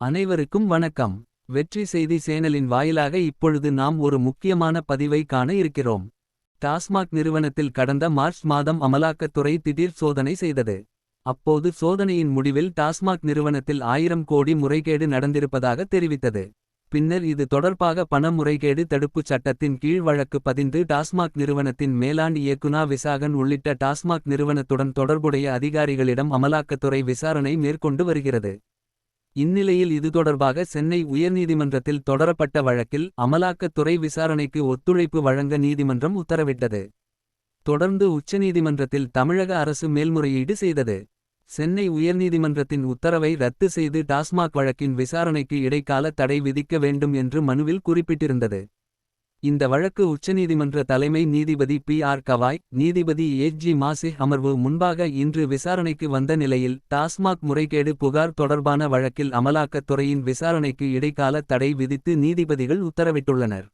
அனைவருக்கும் வணக்கம். வெற்றி செய்தி சேனலின் வாயிலாக இப்பொழுது நாம் ஒரு முக்கியமான பதிவை காண இருக்கிறோம். டாஸ்மாக் நிறுவனத்தில் கடந்த மார்ச் மாதம் அமலாக்கத்துறை திடீர் சோதனை செய்தது. அப்போது சோதனையின் முடிவில் டாஸ்மாக் நிறுவனத்தில் ஆயிரம் கோடி முறைகேடு நடந்திருப்பதாக தெரிவித்தது. பின்னர் இது தொடர்பாக பண முறைகேடு தடுப்புச் சட்டத்தின் கீழ் வழக்கு பதிந்து டாஸ்மாக் நிறுவனத்தின் மேலாண் இயக்குனா விசாகன் உள்ளிட்ட டாஸ்மாக் நிறுவனத்துடன் தொடர்புடைய அதிகாரிகளிடம் அமலாக்கத்துறை விசாரணை மேற்கொண்டு வருகிறது. இந்நிலையில் இது தொடர்பாக சென்னை உயர்நீதிமன்றத்தில் தொடரப்பட்ட வழக்கில் அமலாக்கத்துறை விசாரணைக்கு ஒத்துழைப்பு வழங்க நீதிமன்றம் உத்தரவிட்டது. தொடர்ந்து உச்சநீதிமன்றத்தில் தமிழக அரசு மேல்முறையீடு செய்தது. சென்னை உயர்நீதிமன்றத்தின் உத்தரவை ரத்து செய்து டாஸ்மாக் வழக்கின் விசாரணைக்கு இடைக்கால தடை விதிக்க வேண்டும் என்று மனுவில் குறிப்பிட்டிருந்தது. இந்த வழக்கு உச்சநீதிமன்ற தலைமை நீதிபதி பி ஆர் கவாய் நீதிபதி ஏச் ஜி மாசிஹ் அமர்வு முன்பாக இன்று விசாரணைக்கு வந்த நிலையில் டாஸ்மாக் முறைகேடு புகார் தொடர்பான வழக்கில் அமலாக்கத்துறையின் விசாரணைக்கு இடைக்கால தடை விதித்து நீதிபதிகள் உத்தரவிட்டுள்ளனர்.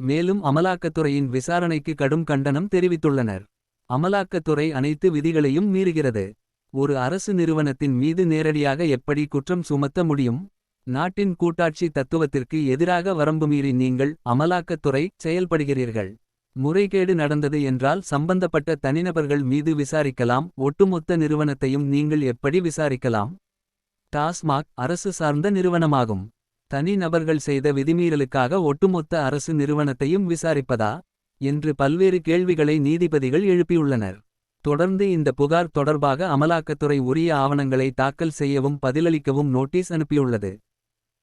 மேலும் அமலாக்கத்துறையின் விசாரணைக்கு கடும் கண்டனம் தெரிவித்துள்ளனர். அமலாக்கத்துறை அனைத்து விதிகளையும் மீறுகிறது. ஒரு அரசு நிறுவனத்தின் மீது நேரடியாக எப்படி குற்றம் சுமத்த முடியும்? நாட்டின் கூட்டாட்சி தத்துவத்திற்கு எதிராக வரம்பு மீறி நீங்கள் அமலாக்கத்துறை செயல்படுகிறீர்கள். முறைகேடு நடந்தது என்றால் சம்பந்தப்பட்ட தனிநபர்கள் மீது விசாரிக்கலாம் ஒட்டுமொத்த நிறுவனத்தையும் நீங்கள் எப்படி விசாரிக்கலாம்? டாஸ்மாக் அரசு சார்ந்த நிறுவனமாகும். தனிநபர்கள் செய்த விதிமீறலுக்காக ஒட்டுமொத்த அரசு நிறுவனத்தையும் விசாரிப்பதா? என்று பல்வேறு கேள்விகளை நீதிபதிகள் எழுப்பியுள்ளனர். தொடர்ந்து இந்த புகார் தொடர்பாக அமலாக்கத்துறை உரிய ஆவணங்களை தாக்கல் செய்யவும் பதிலளிக்கவும் நோட்டீஸ் அனுப்பியுள்ளது.